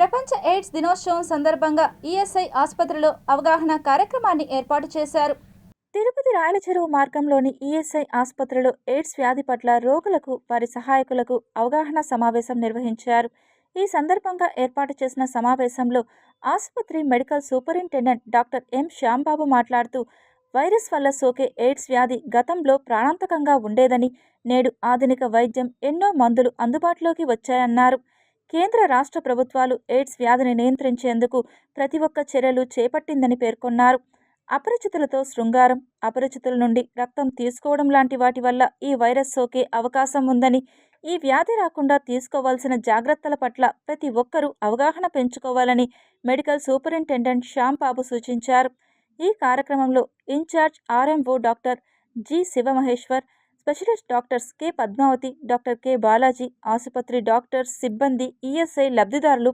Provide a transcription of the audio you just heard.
ప్రపంచ ఎయిడ్స్ దినోత్సవం సందర్భంగా ఈఎస్ఐ ఆసుపత్రిలో అవగాహన కార్యక్రమాన్ని ఏర్పాటు చేశారు. తిరుపతి రాయలచెరువు మార్గంలోని ఈఎస్ఐ ఆసుపత్రిలో ఎయిడ్స్ వ్యాధి పట్ల రోగులకు వారి సహాయకులకు అవగాహన సమావేశం నిర్వహించారు. ఈ సందర్భంగా ఏర్పాటు చేసిన సమావేశంలో ఆసుపత్రి medical superintendent doctor M Shyambabu మాట్లాడుతూ వైరస్ వల్ల సోకే ఎయిడ్స్ వ్యాధి గతంలో ప్రాణాంతకంగా ఉండేదని నేడు ఆధునిక వైద్యం ఎన్నో మందులు అందుబాటులోకి వచ్చాయన్నారు. కేంద్ర రాష్ట్ర ప్రభుత్వాలు ఎయిడ్స్ వ్యాధిని నియంత్రించేందుకు ప్రతి ఒక్క చర్యలు చేపట్టిందని పేర్కొన్నారు. అపరిచితులతో శృంగారం అపరిచితుల నుండి రక్తం తీసుకోవడం లాంటి వాటి వల్ల ఈ వైరస్ సోకే అవకాశం ఉందని ఈ వ్యాధి రాకుండా తీసుకోవాల్సిన జాగ్రత్తల పట్ల ప్రతి ఒక్కరూ అవగాహన పెంచుకోవాలని మెడికల్ సూపరింటెండెంట్ శ్యామ్ బాబు సూచించారు. ఈ కార్యక్రమంలో incharge RMO doctor G Sivamaheshwar specialist doctors K. Padmavathi doctor K. Balaji ఆసుపత్రి డాక్టర్స్ సిబ్బంది ఈఎస్ఐ లబ్ధిదారులు